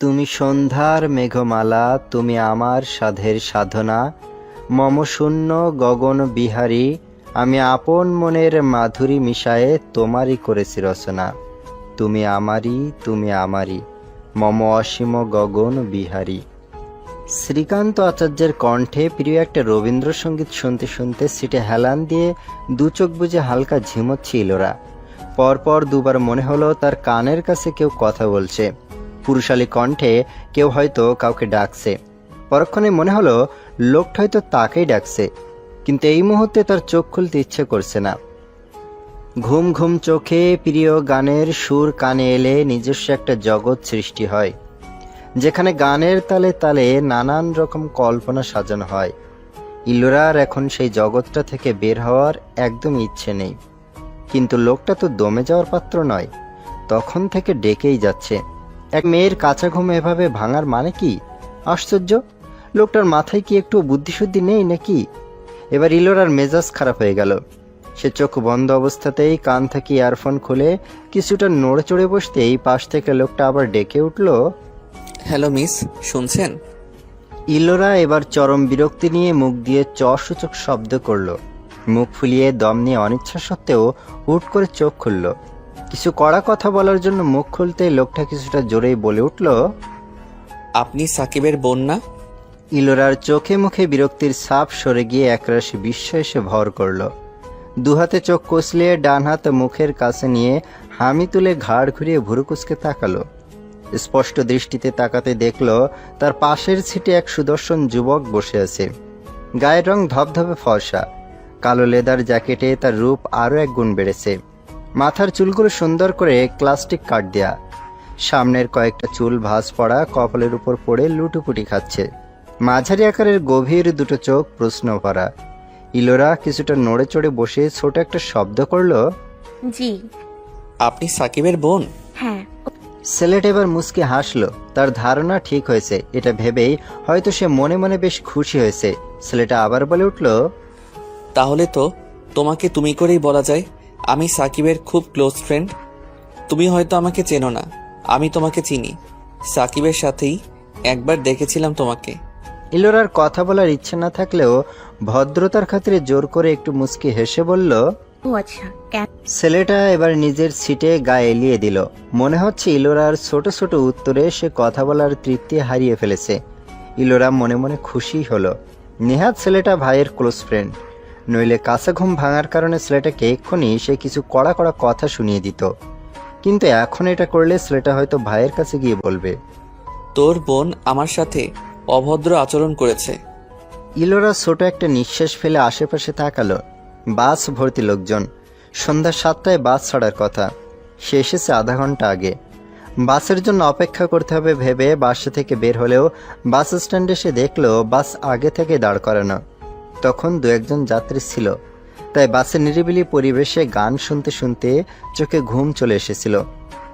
তুমি সন্ধ্যার মেঘমালা, তুমি আমার সাধের সাধনা। মম শূন্য গগন বিহারী, আমি আপন মনের মাধুরী মিশায়ে তোমারই করেছি রচনা। তুমি আমারই তুমি আমারই, মম অসীম গগন বিহারী। শ্রীকান্ত আচার্যের কণ্ঠে প্রিয় একটা রবীন্দ্রসঙ্গীত শুনতে শুনতে সিটে হেলান দিয়ে দু চোখ বুঝে হালকা ঝিমোচ্ছে ইলোরা পরপর দুবার মনে হলো তার কানের কাছে কেউ কথা বলছে। পুরুষালী কণ্ঠে কেউ হয়তো কাউকে ডাকছে। পরক্ষণে মনে হলো, লোকটা হয়তো তাকেই ডাকছে, কিন্তু এই মুহূর্তে তার চোখ খুলতে ইচ্ছে করছে না। ঘুম ঘুম চোখে প্রিয় গানের সুর কানে এলে নিজস্ব একটা জগৎ সৃষ্টি হয়, যেখানে গানের তালে তালে নানান রকম কল্পনা সাজানো হয়। ইলোরার এখন সেই জগৎটা থেকে বের হওয়ার একদম ইচ্ছে নেই। কিন্তু লোকটা তো দমে যাওয়ার পাত্র নয়, তখন থেকে ডেকেই যাচ্ছে। এক মেয়ের কাঁচা ঘুম এভাবে ভাঙার মানে কি? আশ্চর্য। লোকটার মাথায় কি একটু বুদ্ধিশুদ্ধি নেই নাকি? এবার ইলোরার মেজাজ খারাপ হয়ে গেল। সে চোখ বন্ধ অবস্থাতেই কান থেকে ইয়ারফোন খুলে কিছুটা নড়ে চড়ে বসতেই পাশ থেকে লোকটা আবার ডেকে উঠল হ্যালো মিস শুনছেন? ইলোরা এবার চরম বিরক্তি নিয়ে মুখ দিয়ে চ সূচক শব্দ করল। মুখ ফুলিয়ে দম নিয়ে অনিচ্ছা সত্ত্বেও হুট করে চোখ খুলল। কিছু কড়া কথা বলার জন্য মুখ খুলতে লোকটা কিছুটা জোরেই বলে উঠল আপনি সাকিবের বোন না? ইলোরার চোখে মুখে বিরক্তির সাপ সরে গিয়ে একরাশি বিস্ময় এসে ভর করল। দুহাতে চোখ কষলিয়ে ডান হাত মুখের কাছে নিয়ে হামি তুলে ঘাড় ঘুরিয়ে ভুরুকুসকে তাকালো। স্পষ্ট দৃষ্টিতে তাকাতে দেখল তার পাশের সিটে এক সুদর্শন যুবক বসে আছে। গায়ের রং ধবধবে ফর্সা। কালো লেদার জ্যাকেটে তার রূপ আরও এক গুণ বেড়েছে। মাথার চুলগুলো সুন্দর করে ক্লাস্টিক কাট দেয়া। সামনের কয়েকটা চুল ভাঁজ পড়া কপালের উপর পড়ে লুটুপুটি খাচ্ছে। মাঝারি আকারের গভীর দুটো চোখ প্রশ্ন ভরা। ইলোরা কিছুটা নড়ে চড়ে বসে ছোট একটা শব্দ করল জি। আপনি সাকিবের বোন? হ্যাঁ। ছেলেটা এবার মুসকে হাসলো তার ধারণা ঠিক হয়েছে এটা ভেবেই হয়তো সে মনে মনে বেশ খুশি হয়েছে। ছেলেটা আবার বলে উঠল তাহলে তো তোমাকে তুমি করেই বলা যায় আমি সাকিবের খুব ক্লোজ ফ্রেন্ড। তুমি হয়তো আমাকে চেনো না। আমি তোমাকে চিনি। সাকিবের সাথেই একবার দেখেছিলাম তোমাকে। ইলোরার কথা বলার ইচ্ছে না থাকলেও ভদ্রতার খাতিরে জোর করে একটু মুচকি হেসে বলল ও আচ্ছা কেন? ছেলেটা এবার নিজের সিটে গায়ে এলিয়ে দিল। মনে হচ্ছে ইলোরার ছোট ছোট উত্তরে সে কথা বলার তৃপ্তি হারিয়ে ফেলেছে। ইলোরা মনে মনে খুশি হলো। নেহাত ছেলেটা ভাইয়ের ক্লোজ ফ্রেন্ড। নইলে কাঁচা ঘুম ভাঙার কারণে ছেলেটাকে এক্ষুনি সে কিছু কড়া কড়া কথা শুনিয়ে দিত। কিন্তু এখন এটা করলে ছেলেটা হয়তো ভাইয়ের কাছে গিয়ে বলবে তোর বোন আমার সাথে অভদ্র আচরণ করেছে। ইলোরা ছোট একটা নিঃশ্বাস ফেলে আশেপাশে তাকালো। বাস ভর্তি লোকজন। সন্ধ্যা সাতটায় বাস ছাড়ার কথা। সে এসেছে আধা ঘণ্টা আগে। বাসের জন্য অপেক্ষা করতে হবে ভেবে বাসা থেকে বের হলেও বাস স্ট্যান্ডে এসে দেখল বাস আগে থেকে দাঁড় করানো। তখন দু একজন যাত্রী ছিল। তাই বাসের নিরিবিলি পরিবেশে গান শুনতে শুনতে চোখে ঘুম চলে এসেছিল।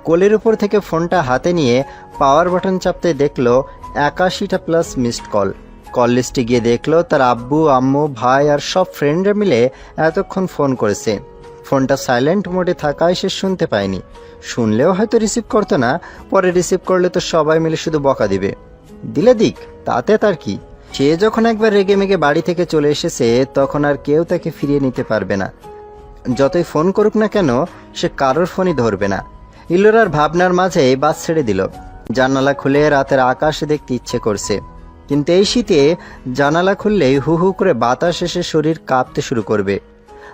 কোলের উপর থেকে ফোনটা হাতে নিয়ে পাওয়ার বাটন চাপতে দেখল একাশিটা প্লাস মিসড কল কল লিস্টে গিয়ে দেখল তার আব্বু, আম্মু, ভাই আর সব ফ্রেন্ডরা মিলে এতক্ষণ ফোন করেছে। ফোনটা সাইলেন্ট মোডে থাকায় সে শুনতে পায়নি। শুনলেও হয়তো রিসিভ করতো না, পরে রিসিভ করলে তো সবাই মিলে শুধু বকা দিবে। দিলে দিক, তাতে তার কি? সে যখন একবার রেগে মেগে বাড়ি থেকে চলে এসেছে, তখন আর কেউ তাকে ফিরিয়ে নিতে পারবে না। যতই ফোন করুক না কেন, সে কারোর ফোনই ধরবে না। ইলোরার ভাবনার মাঝে বাস ছেড়ে দিল। জানালা খুলে রাতের আকাশ দেখতে ইচ্ছে করছে। কিন্তু এই শীতে জানালা খুললেই হু হু করে বাতাস এসে শরীর কাঁপতে শুরু করবে।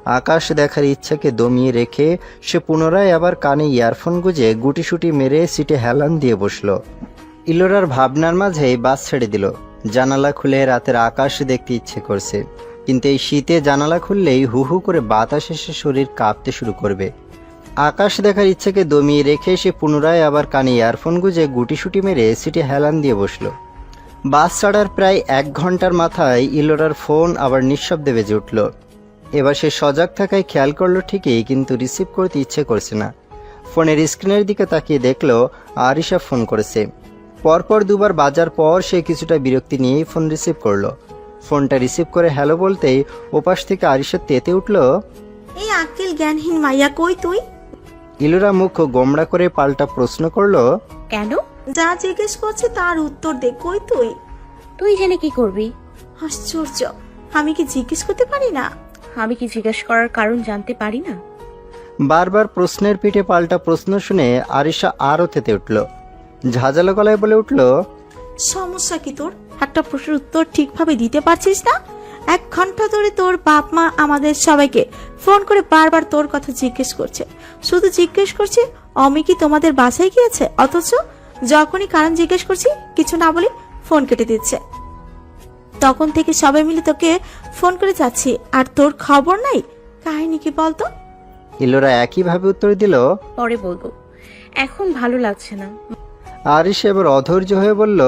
আকাশ দেখার ইচ্ছাকে দমিয়ে রেখে সে পুনরায় আবার কানে ইয়ারফোন গুজে গুটিসুটি মেরে সিটে হেলান দিয়ে বসল। ইলোরার ভাবনার মাঝেই বাস ছেড়ে দিল। জানালা খুলে রাতের আকাশ দেখতে ইচ্ছে করছে। কিন্তু এই শীতে জানালা খুললেই হু হু করে বাতাস এসে শরীর কাঁপতে শুরু করবে। আকাশ দেখার ইচ্ছাকে দমিয়ে রেখে সে পুনরায় আবার কানে ইয়ারফোন গুজে গুটিসুটি মেরে সিটে হেলান দিয়ে বসল। বাস ছাড়ার প্রায় এক ঘণ্টার মাথায় ইলোরার ফোন আবার নিঃশব্দে বেজে উঠল। এবার সে সজাগ থাকায় খেয়াল করল ঠিকই, কিন্তু রিসিভ করতে ইচ্ছে করছে না। ফোনের স্ক্রিনের দিকে তাকিয়ে দেখল আরিশা ফোন করেছে। পরপর দুবার বাজার পর সে কিছুটা বিরক্তি নিয়েই ফোন রিসিভ করল। ফোনটা রিসিভ করে হ্যালো বলতেই ওপাশ থেকে আরিশা তেতে উঠল এই আক্কেল জ্ঞানহীন মাইয়া কই তুই? ইলোরা মুখ গোমড়া করে পাল্টা প্রশ্ন করল কেন? যা জিজ্ঞেস করছে তার উত্তর দে কই তুই? তুই জেনে কি করবি? আশ্চর্য আমি কি জিজ্ঞেস করতে পারি না? আমি কি জিজ্ঞেস করার কারণ জানতে পারি না? বারবার প্রশ্নের পিঠে পাল্টা প্রশ্ন শুনে আরিশা আরও তেতে উঠল ঝাঁঝালো গলায় বলে উঠল সমস্যা কি তোর? একটা প্রশ্নের উত্তর ঠিকভাবে দিতে পারছিস না? এক ঘণ্টা ধরে তোর বাপ মা আমাদের সবাইকে ফোন করে বারবার তোর কথা জিজ্ঞেস করছে। শুধু জিজ্ঞেস করছে অমি কি তোমাদের বাসায় গিয়েছে? অথচ যখনই কারণ জিজ্ঞেস করছি কিছু না বলে ফোন কেটে দিচ্ছে। তখন থেকে সবাই মিলে তোকে ফোন করে যাচ্ছি আর তোর খবর নাই? কাহিনী কি বলতো? ইলোরা একইভাবে উত্তর দিল পরে বলব। এখন ভালো লাগছে না। আরিশা এবার অধৈর্য হয়ে বলল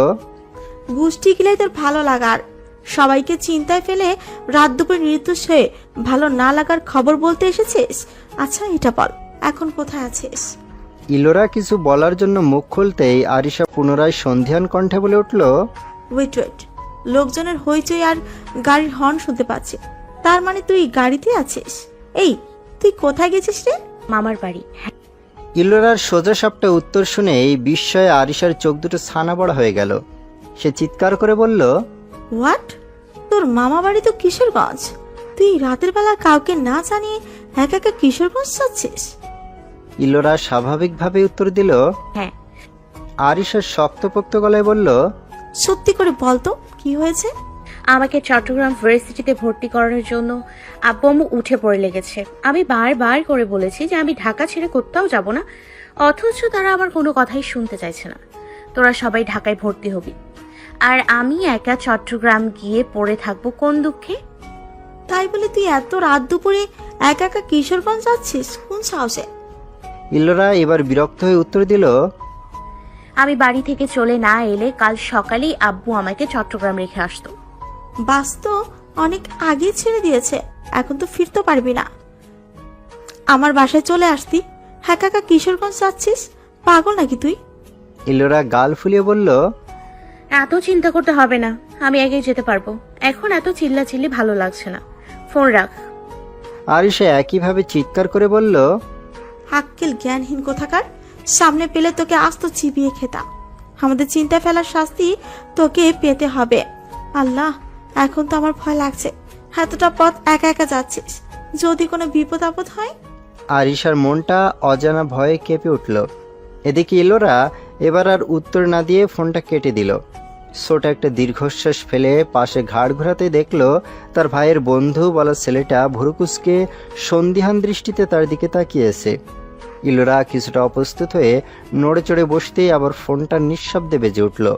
গোষ্ঠী গিলাই তোর ভালো লাগার। সবাইকে চিন্তায় ফেলে রাত দুপুর নির্দোষ হয়ে ভালো না লাগার খবর বলতে এসেছিস? আচ্ছা এটা বল এখন কোথায় আছিস? ইলোরা কিছু বলার জন্য মুখ খুলতেই আরিশা পুনরায় সন্ধিয়ান কণ্ঠে বলে উঠল ওয়েট ওয়েট লোকজনের হইচই আর গাড়ির হর্ন শুনতে পাচ্ছে। তার মানে তুই গাড়িতে আছিস? এই তুই কোথায় গেছিস রে? মামার বাড়ি। হ্যাঁ ইলোরার সোজা সাপটা উত্তর শুনে এই বিস্ময়ে আরিশার চোখ দুটো ছানা বড় হয়ে গেল। সে চিৎকার করে বলল হোয়াট তোর মামা বাড়ি তো কিশোরগঞ্জ। তুই রাতের বেলা কাউকে না জানিয়ে একা একা কিশোরগঞ্জ যাচ্ছিস? ইলোরা স্বাভাবিকভাবে উত্তর দিল হ্যাঁ। আরিশার শক্তপোক্ত গলায় বলল সত্যি করে বল তো কি হয়েছে? আমাকে চট্টগ্রাম ভার্সিটিতে ভর্তি করানোর জন্য আব্বু আম্মু উঠে পড়ে লেগেছে। আমি বারবার করে বলেছি যে আমি ঢাকা ছেড়ে কোথাও যাব না অথচ তারা আমার কোনো কথাই শুনতে চাইছে না। তোরা সবাই ঢাকায় ভর্তি হবি। আর আমি একা চট্টগ্রাম গিয়ে পড়ে থাকব কোন দুঃখে? তাই বলে তুই এত রাত দুপুরে একা একা কিশোরগঞ্জ যাচ্ছিস? কোন সাহসে? ইলোরা এবার বিরক্ত হয়ে উত্তর দিল আমি বাড়ি থেকে চলে না এলে কাল সকালেই আব্বু আমাকে চট্টগ্রাম রেখে আসতো। বাস তো অনেক আগে ছেড়ে দিয়েছে এখন তো ফিরতে পারবি না। আমার বাসায় চলে আসতি। হ্যাঁ কাকা কিশোরগঞ্জ যাচ্ছিস? পাগল নাকি তুই? ইলোরা গাল ফুলিয়ে বলল এত চিন্তা করতে হবে না আমি এগিয়ে যেতে পারব। এখন এত চিল্লাচিল্লি ভালো লাগছে না। ফোন রাখ। আর আরিশা একইভাবে চিৎকার করে বলল আক্কেল জ্ঞানহীন কোথাকার? সামনে পেলে তোকে আস্ত চিবিয়ে খেতাম। আমাদের চিন্তা ফেলার শাস্তি তোকে পেতে হবে। আল্লাহ এখন তো আমার ভয় লাগছে। এতটা পথ একা একা যাচ্ছিস। যদি কোনো বিপদ আপদ হয়? আরিশার মনটা অজানা ভয়ে কেঁপে উঠল। এদিকে ইলোরা এবার আর উত্তর না দিয়ে ফোনটা কেটে দিল। ছোট একটা দীর্ঘশ্বাস ফেলে পাশে ঘাড় ঘোরাতে দেখল, তার ভাইয়ের বন্ধু বলা ছেলেটা ভুরুকুসকে সন্দিহান দৃষ্টিতে তার দিকে তাকিয়েছে। ইলোরা কিছুটা অপ্রস্তুত হয়ে নড়ে চড়ে বসতেই আবার ফোনটা নিঃশব্দে বেজে উঠল।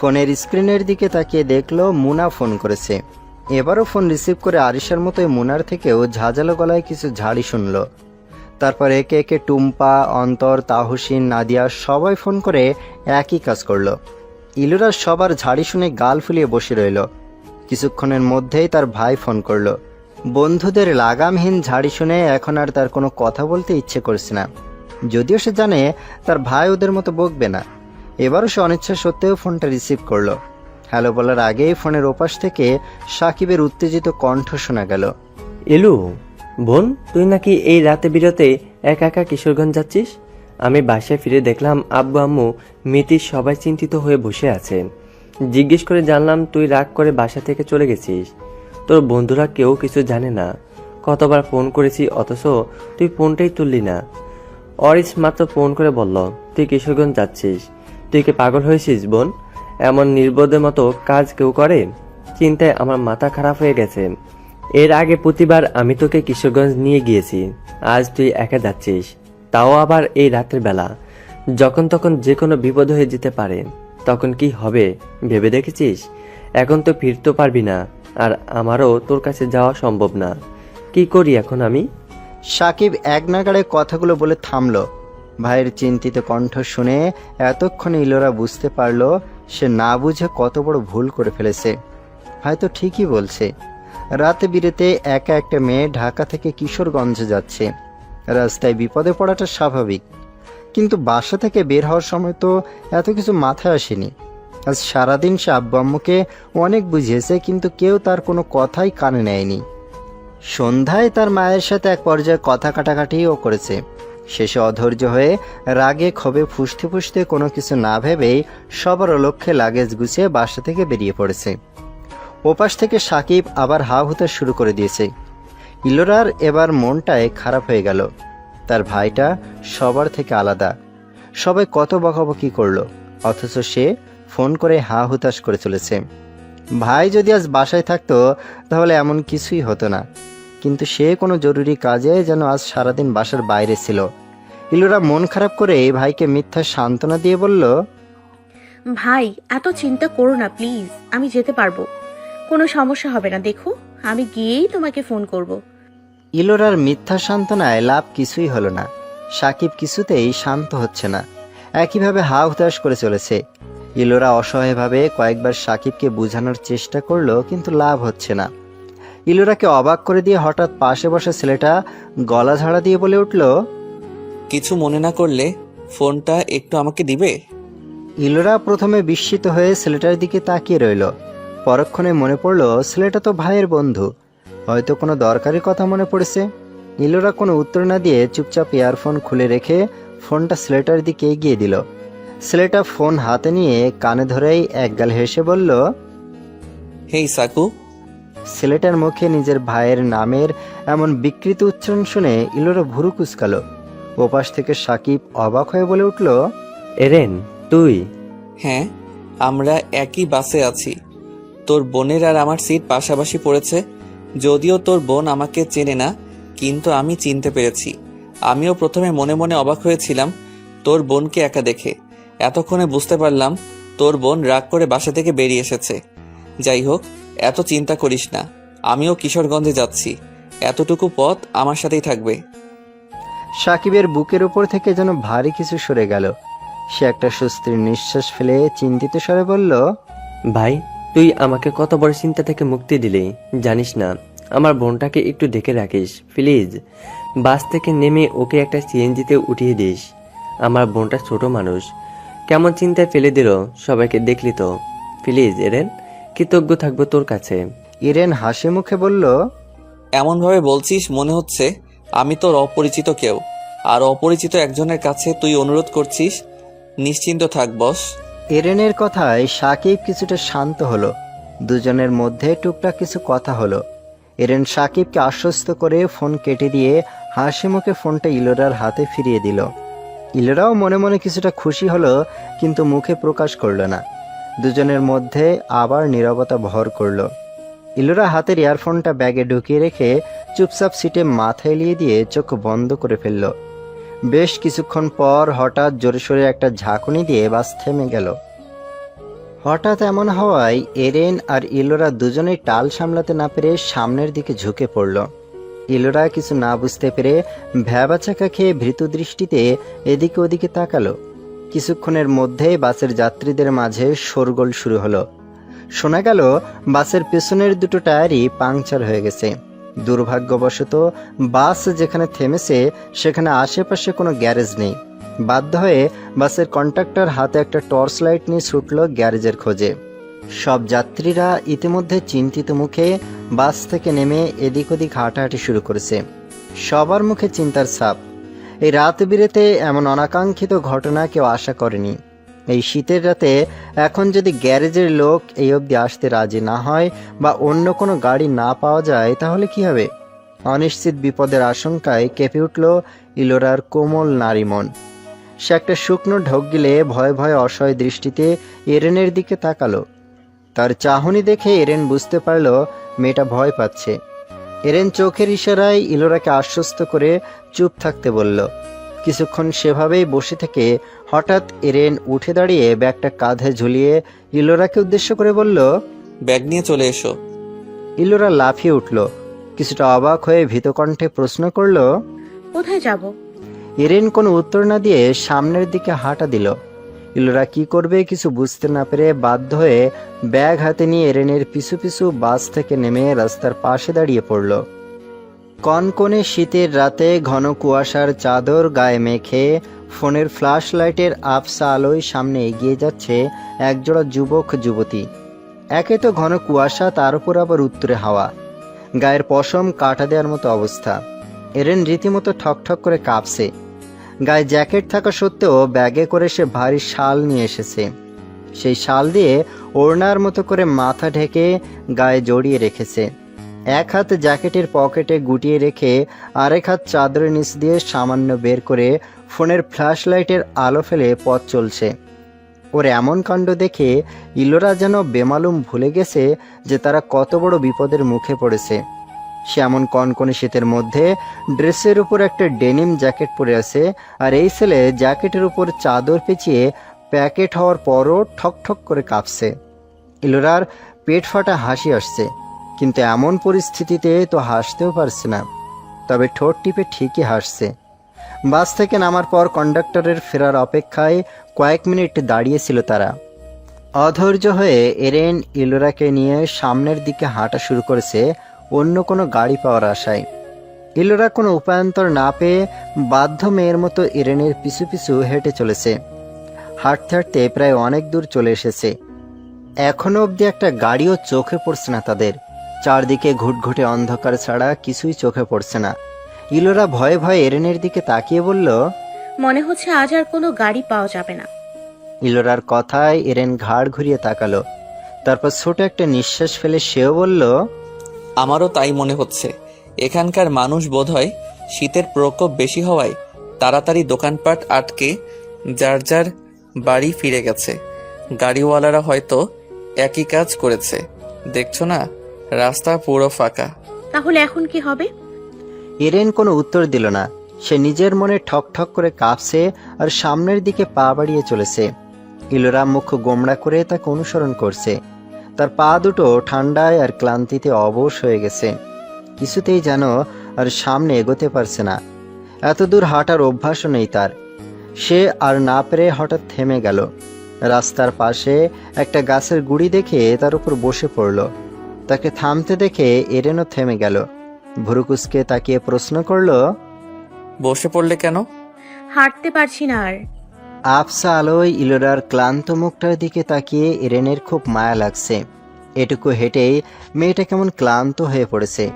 ফোনের স্ক্রিনের দিকে তাকিয়ে দেখল মুনা ফোন করেছে। এবারও ফোন রিসিভ করে আরিশার মতোই মুনার থেকেও ঝাঁঝালো গলায় কিছু ঝাড়ি শুনল। তারপর একে একে টুম্পা, অন্তর, তাহসিন, নাদিয়া সবাই ফোন করে একই কাজ করল। ইলুরা সবার ঝাড়ি শুনে গাল ফুলিয়ে বসে রইল। কিছুক্ষণের মধ্যেই তার ভাই ফোন করল। বন্ধুদের লাগামহীন ঝাড়ি শুনে এখন আর তার কোনো কথা বলতে ইচ্ছে করছে না। যদিও সে জানে তার ভাই ওদের মতো বকবে না। এবারও সে অনিচ্ছা সত্ত্বেও ফোনটা রিসিভ করল। হ্যালো বলার আগেই ফোনের ওপাশ থেকে সাকিবের উত্তেজিত কণ্ঠ শোনা গেল। এলু, বোন, তুই নাকি এই রাতে বিরতে একা একা কিশোরগঞ্জ যাচ্ছিস? আমি বাসায় ফিরে দেখলাম আব্বু আম্মু মিতির সবাই চিন্তিত হয়ে বসে আছে। জিজ্ঞেস করে জানলাম তুই রাগ করে বাসা থেকে চলে গেছিস। তোর বন্ধুরা কেউ কিছু জানে না। কতবার ফোন করেছি অথচ তুই ফোনটাই তুললি না। অরিস মাত্র ফোন করে বলল, তুই কিশোরগঞ্জ যাচ্ছিস? তুই কি পাগল হয়েছিস, বোন? এমন নির্বোধের মতো কাজ কেউ করে? চিন্তায় আমার মাথা খারাপ হয়ে গেছে। এর আগে প্রতিবার আমি তোকে কিশোরগঞ্জ নিয়ে গিয়েছি। আজ তুই একা যাচ্ছিস। তাও আবার এই রাতের বেলা। যখন তখন যে কোনো বিপদ হয়ে যেতে পারে। তখন কি হবে, ভেবে দেখেছিস? এখন তো ফিরতে পারবি না। আর আমারও তোর কাছে যাওয়া সম্ভব না। কি করি এখন আমি? সাকিব এক নাগাড়ে কথাগুলো বলে থামলো। ভাইয়ের চিন্তিত কণ্ঠ শুনে এতক্ষণে ইলোরা বুঝতে পারল সে না বুঝে কত বড় ভুল করে ফেলেছে। ভাই তো ঠিকই বলছে। রাতে বিরেতে একা একটা মেয়ে ঢাকা থেকে কিশোরগঞ্জে যাচ্ছে। রাস্তায় বিপদে পড়াটা স্বাভাবিক। কিন্তু বাসা থেকে বের হওয়ার সময় তো এত কিছু মাথায় আসেনি। আজ সারাদিন সে আব্বু আম্মুকে অনেক বুঝিয়েছে, কিন্তু কেউ তার কোনো কথাই কানে নেয়নি। সন্ধ্যায় তার মায়ের সাথে এক পর্যায়ে কথা কাটাকাটিও করেছে। শেষে অধৈর্য হয়ে রাগে ক্ষোভে ফুসতে ফুসতে কোনো কিছু না ভেবেই সবার লক্ষ্যে লাগেজ গুছিয়ে বাসা থেকে বেরিয়ে পড়েছে। ওপাশ থেকে সাকিব আবার হা হুতে শুরু করে দিয়েছে। ইলোরার এবার মনটায় খারাপ হয়ে গেল। তার ভাইটা সবার থেকে আলাদা। সবাই কত বকাবকি করল, অথচ সে ফোন করে হা হুতাশ করে চলেছে। ভাই যদি আজ বাসায় থাকতো, তাহলে এমন কিছুই হতো না। কিন্তু সে কোনো জরুরি কাজে যেন আজ সারাদিন বাসার বাইরে ছিল। ইলোরা মন খারাপ করে এই ভাইকে মিথ্যা সান্ত্বনা দিয়ে বলল ভাই এত চিন্তা করো না প্লিজ আমি যেতে পারব। কোনো সমস্যা হবে না দেখো আমি গিয়েই তোমাকে ফোন করব। ইলোরার মিথ্যা সান্ত্বনায় লাভ কিছুই হলো না। সাকিব কিছুতেই শান্ত হচ্ছে না। একইভাবে হা হুতাশ করে চলেছে। ইলোরা অসহায়ভাবে কয়েকবার সাকিবকে বোঝানোর চেষ্টা করল কিন্তু লাভ হচ্ছে না। ইলোরাকে অবাক করে দিয়ে হঠাৎ পাশে বসে ছেলেটা গলা ঝাড়া দিয়ে বলে উঠল কিছু মনে না করলে ফোনটা একটু আমাকে দিবে? ইলোরা প্রথমে বিস্মিত হয়ে ছেলেটার দিকে তাকিয়ে রইল। পরক্ষণে মনে পড়ল ছেলেটা তো ভাইয়ের বন্ধু। হয়তো কোনো দরকারি কথা মনে পড়েছে। ইলোরা কোনো উত্তর না দিয়ে চুপচাপ ইয়ারফোন খুলে রেখে ফোনটা ছেলেটার দিকে এগিয়ে দিল। ছেলেটা ফোন হাতে নিয়ে কানে ধরেই একগাল হেসে বলল হেই সাকু ছেলেটার মুখে নিজের ভাইয়ের নামের এমন বিকৃত উচ্চারণ শুনে ইলোরা ভুরু কুচকালো। ওপাশ থেকে সাকিব অবাক হয়ে বলে উঠল এরেন তুই? হ্যাঁ আমরা একই বাসে আছি। তোর বোনের আর আমার সিট পাশাপাশি পড়েছে। যদিও তোর বোন আমাকে চেনে না কিন্তু আমি চিনতে পেরেছি। আমিও প্রথমে মনে মনে অবাক হয়েছিলাম তোর বোনকে একা দেখে। এতক্ষণে বুঝতে পারলাম তোর বোন রাগ করে বাসা থেকে বেরিয়ে এসেছে। যাই হোক এত চিন্তা করিস না। আমিও কিশোরগঞ্জে যাচ্ছি। এতটুকু পথ আমার সাথেই থাকবে। সাকিবের বুকের উপর থেকে যেন ভারী কিছু সরে গেল। সে একটা স্বস্তির নিঃশ্বাস ফেলে চিন্তিত স্বরে বলল ভাই তুই আমাকে কত বড় চিন্তা থেকে মুক্তি দিলি জানিস না। আমার বোনটাকে একটু দেখে রাখিস প্লিজ। বাস থেকে নেমে ওকে একটা সিএনজিতে উঠিয়ে দিস। আমার বোনটা ছোট মানুষ। কেমন চিন্তায় ফেলে দিল সবাইকে দেখলি তো। প্লিজ এরেন। কৃতজ্ঞ থাকব তোর কাছে। ইরেন হাসি মুখে বলল এমনভাবে বলছিস মনে হচ্ছে আমি তোর অপরিচিত কেউ। আর অপরিচিত একজনের কাছে তুই অনুরোধ করছিস নিশ্চিন্ত থাক বস। ইরেনের কথায় সাকিব কিছুটা শান্ত হলো। দুজনের মধ্যে টুকটাক কিছু কথা হলো। এরেন সাকিবকে আশ্বস্ত করে ফোন কেটে দিয়ে হাসি মুখে ফোনটা ইলোরার হাতে ফিরিয়ে দিল। ইলোরাও মনে মনে কিছুটা খুশি হলো কিন্তু মুখে প্রকাশ করল না। দুজনের মধ্যে আবার নীরবতা ভর করল। ইলোরা হাতের ইয়ারফোনটা ব্যাগে ঢুকিয়ে রেখে চুপচাপ সিটে মাথা এলিয়ে দিয়ে চোখ বন্ধ করে ফেলল। বেশ কিছুক্ষণ পর হঠাৎ জোরে সোরে একটা ঝাঁকুনি দিয়ে বাস থেমে গেল। হঠাৎ এমন হওয়ায় এরেন আর ইলোরা দুজনেই টাল সামলাতে না পেরে সামনের দিকে ঝুঁকে পড়ল। ইলোরা কিছু না বুঝতে পেরে ভ্যাবাচাকা খেয়ে ভৃত দৃষ্টিতে এদিকে ওদিকে তাকালো। কিছুক্ষণের মধ্যেই বাসের যাত্রীদের মাঝে শোরগোল শুরু হলো। শোনা গেল, বাসের পেছনের দুটো টায়ারই পাংচার হয়ে গেছে। দুর্ভাগ্যবশত, বাস যেখানে থেমেছে, সেখানে আশেপাশে কোনো গ্যারেজ নেই। বাধ্য হয়ে বাসের কন্ট্রাক্টর হাতে একটা টর্চ লাইট নিয়ে ছুটল গ্যারেজের খোঁজে। সব যাত্রীরা ইতিমধ্যে চিন্তিত মুখে বাস থেকে নেমে এদিক ওদিক হাঁটাহাঁটি শুরু করেছে। সবার মুখে চিন্তার ছাপ। এই রাত বিরেতে এমন অনাকাঙ্ক্ষিত ঘটনা কেউ আশা করেনি। এই শীতের রাতে এখন যদি গ্যারেজের লোক এই অবধি আসতে রাজি না হয় বা অন্য কোনো গাড়ি না পাওয়া যায়, তাহলে কি হবে? অনিশ্চিত বিপদের আশঙ্কায় কেঁপে উঠল ইলোরার কোমল নারী মন। সে একটা শুকনো ঢোক গিলে ভয়ে ভয়ে অসহায় দৃষ্টিতে এরেনের দিকে তাকালো। তার চাহনি দেখে এরেন বুঝতে পারল মেয়েটা ভয় পাচ্ছে। এরেন চোখের ইশারায় ইলোরাকে আশ্বস্ত করে চুপ থাকতে বলল। কিছুক্ষণ সেভাবেই বসে থেকে হঠাৎ এরেন উঠে দাঁড়িয়ে ব্যাগটা কাঁধে ঝুলিয়ে ইলোরাকে উদ্দেশ্য করে বলল ব্যাগ নিয়ে চলে এসো। ইলোরা লাফিয়ে উঠল। কিছুটা অবাক হয়ে ভীতকণ্ঠে প্রশ্ন করল কোথায় যাব? এরেন কোনো উত্তর না দিয়ে সামনের দিকে হাঁটা দিল। ইলোরা কি করবে কিছু বুঝতে না পেরে বাধ্য হয়ে ব্যাগ হাতে নিয়ে এরেনের পিছু পিছু বাস থেকে নেমে রাস্তার পাশে দাঁড়িয়ে পড়ল। কনকনে শীতের রাতে ঘন কুয়াশার চাদর গায়ে মেখে ফোনের ফ্ল্যাশ লাইটের আফসা আলোয় সামনে এগিয়ে যাচ্ছে একজোড়া যুবক, যুবতী। একে তো ঘন কুয়াশা, তার উপর আবার উত্তরে হাওয়া। গায়ের পশম কাটা দেওয়ার মতো অবস্থা। এরেন রীতিমতো ঠকঠক করে কাঁপছে। গায়ে জ্যাকেট থাকা সত্ত্বেও ব্যাগে করে সে ভারী শাল নিয়ে এসেছে। সেই শাল দিয়ে ওড়নার মতো করে মাথা ঢেকে গায়ে জড়িয়ে রেখেছে। এক হাত জ্যাকেটের পকেটে গুটিয়ে রেখে আরেক হাত চাদরের নিচ দিয়ে সামান্য বের করে ফোনের ফ্ল্যাশ লাইটের আলো ফেলে পথ চলছে। ওর এমন কাণ্ড দেখে ইলোরা যেন বেমালুম ভুলে গেছে যে তারা কত বড় বিপদের মুখে পড়েছে। সে এমন কনকনে শীতের মধ্যে ড্রেসের উপর একটা ডেনিম জ্যাকেট পরে আছে, আর এই ছেলে জ্যাকেটের উপর চাদর পেঁচিয়ে প্যাকেট হওয়ার পরও ঠক ঠক করে কাঁপছে। ইলোরার পেট ফাটা হাসি আসছে, কিন্তু এমন পরিস্থিতিতে তো হাসতেও পারছে না, তবে ঠোঁট টিপে ঠিকই হাসছে। বাস থেকে নামার পর কন্ডাক্টরের ফেরার অপেক্ষায় কয়েক মিনিট দাঁড়িয়েছিল তারা। অধৈর্য হয়ে এরেন ইলোরাকে নিয়ে সামনের দিকে হাঁটা শুরু করেছে অন্য কোনো গাড়ি পাওয়ার আশায়। ইলোরা কোনো উপায়ন্তর না পেয়ে বাধ্য মেয়ের মতো ইরেনের পিছু পিছু হেঁটে চলেছে। হাঁটতে হাঁটতে প্রায় অনেক দূর চলে এসেছে। এখনও অবধি একটা গাড়িও চোখে পড়ছে না তাদের। চারদিকে ঘুটঘুটে অন্ধকার ছাড়া কিছুই চোখে পড়ছে না। ইলোরা ভয়ে ভয়ে এরেনের দিকে তাকিয়ে বলল মনে হচ্ছে আজ আর কোনো গাড়ি পাওয়া যাবে না। ইলোরার কথায় এরেন ঘাড় ঘুরিয়ে তাকালো। তারপর ছোট একটা নিঃশ্বাস ফেলে সেও বলল আমারও তাই মনে হচ্ছে। এখানকার মানুষ বোধহয় শীতের প্রকোপ বেশি হওয়ায় তাড়াতাড়ি দোকানপাট আটকে যার যার বাড়ি ফিরে গেছে। গাড়িওয়ালারা হয়তো একই কাজ করেছে। দেখছ না? রাস্তা পুরো ফাঁকা। তাহলে এখন কি হবে? এরেন কোনো উত্তর দিল না। সে নিজের মনে ঠক ঠক করে কাঁপছে আর সামনের দিকে পা বাড়িয়ে চলেছে। ইলোরা মুখ গোমড়া করে তাকে অনুসরণ করছে। তার পা দুটো ঠান্ডায় আর ক্লান্তিতে অবশ হয়ে গেছে। কিছুতেই যেন আর সামনে এগোতে পারছে না। এত দূর হাঁটার অভ্যাসও নেই তার। সে আর না পেরে হঠাৎ থেমে গেল। রাস্তার পাশে একটা গাছের গুড়ি দেখে তার উপর বসে পড়ল। তাকে থামতে দেখে এরেনও থেমে গেল। ভুরুকুসকে তাকিয়ে প্রশ্ন করল বসে পড়লে কেন? হাঁটতে পারছি না আর। আফসা আলোয় ইলোরার ক্লান্ত মুখটার দিকে তাকিয়ে এরেনের খুব মায়া লাগছে। এটুকু হেঁটেই মেয়েটা কেমন ক্লান্ত হয়ে পড়েছে।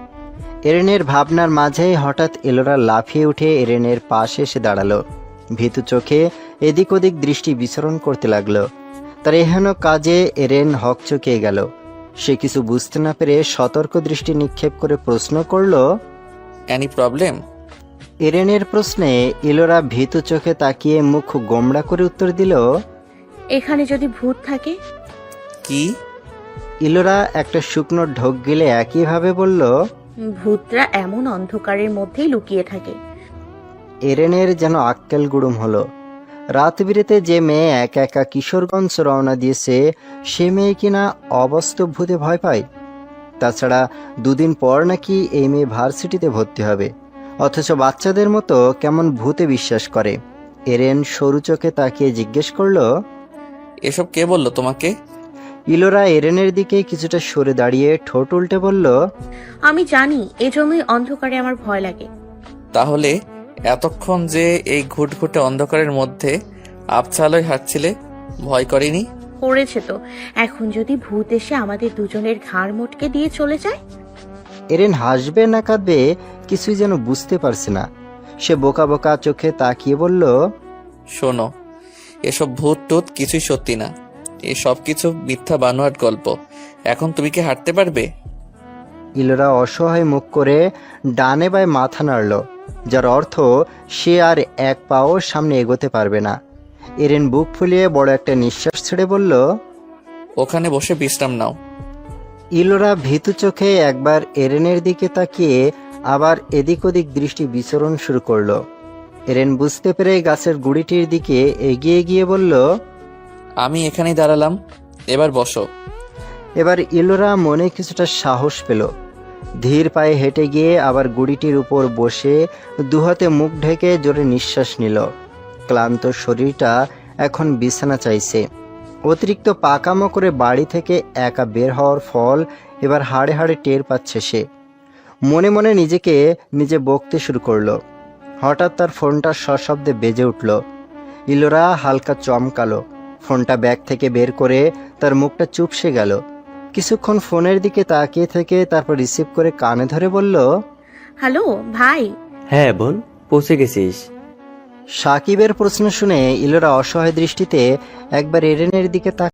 এরেনের ভাবনার মাঝে হঠাৎ এলোরা লাফিয়ে উঠে এরেনের পাশে এসে দাঁড়াল। ভীতু চোখে এদিক ওদিক দৃষ্টি বিচরণ করতে লাগল। তার এহেন কাজে এরেন হক চকিয়ে গেল। সে কিছু বুঝতে না পেরে সতর্ক দৃষ্টি নিক্ষেপ করে প্রশ্ন করল এনি প্রবলেম এরেনের প্রশ্নে ইলোরা ভীতু চোখে তাকিয়ে মুখ গোমড়া করে উত্তর দিল এখানে যদি ভূত থাকে? কি? ইলোরা একটা শুকনো ঢোক গিলে একইভাবে বলল ভূতরা এমন অন্ধকারের মধ্যেই লুকিয়ে থাকে। এরেনের যেন আক্কেল গুড়ুম হলো। রাত বিরেতে যে মেয়ে একা একা কিশোরগঞ্জ রওনা দিয়েছে সে মেয়ে কিনা অবাস্তব ভূতে ভয় পায়? তাছাড়া দুদিন পর নাকি এই মেয়ে ভার্সিটিতে ভর্তি হবে। অথচ বাচ্চাদের মতো কেমন ভূতে বিশ্বাস করে? এরেন সরু চোখে তাকিয়ে জিজ্ঞেস করল এসব কে বলল তোমাকে? ইলোরা এরেনের দিকে কিছুটা সরে দাঁড়িয়ে ঠোঁট উল্টে বলল আমি জানি এজন্যই অন্ধকারে আমার ভয় লাগে। তাহলে এতক্ষণ যে এই ঘুটঘুটে অন্ধকারের মধ্যে আবছালয় হাঁটছিলে ভয় করেনি? করেছে তো। এখন যদি ভূত এসে আমাদের দুজনের ঘাড় মোটকে দিয়ে চলে যায়? এরেন হাসবে না কাঁদবে কিছুই যেন বুঝতে পারছে না। সে বোকা বোকা চোখে তাকিয়ে বলল শোনো এসব ভূত টুত কিছুই সত্যি না। এই সব কিছু মিথ্যা বানোয়াট গল্প। এখন তুমি কি হাঁটতে পারবে? ইলোরা অসহায় মুখ করে ডানে বায় মাথা নাড়ল যার অর্থ সে আর এক পাও সামনে এগোতে পারবে না। এরেন বুক ফুলিয়ে বড় একটা নিঃশ্বাস ছেড়ে বলল ওখানে বসে বিশ্রাম নাও। ইলোরা ভীতু চোখে একবার এরেনের দিকে তাকিয়ে আবার এদিক ওদিক দৃষ্টি বিচরণ শুরু করল। এরেন বুঝতে পেরে গাছের গুড়িটির দিকে এগিয়ে গিয়ে বলল আমি এখানেই দাঁড়ালাম। এবার বসো। এবার ইলোরা মনে কিছুটা সাহস পেল। ধীর পায়ে হেঁটে গিয়ে আবার গুড়িটির উপর বসে দুহাতে মুখ ঢেকে জোরে নিঃশ্বাস নিল। ক্লান্ত শরীরটা এখন বিছানা চাইছে। অতিরিক্ত পাকামো করে বাড়ি থেকে একা বের হওয়ার ফল এবার হাড়ে হাড়ে টের পাচ্ছে সে। মনে মনে নিজেকে নিজে বকতে শুরু করল। হঠাৎ তার ফোনটা সশব্দে বেজে উঠল। ইলোরা হালকা চমকালো। ফোনটা ব্যাগ থেকে বের করে তার মুখটা চুপসে গেল। কিছুক্ষণ ফোনের দিকে তাকিয়ে থেকে তারপর রিসিভ করে কানে ধরে বলল হ্যালো ভাই। হ্যাঁ বোন পৌঁছে গেছিস। সাকিবের প্রশ্ন শুনে ইলোরা অসহায় দৃষ্টিতে একবার এরেনের দিকে তাক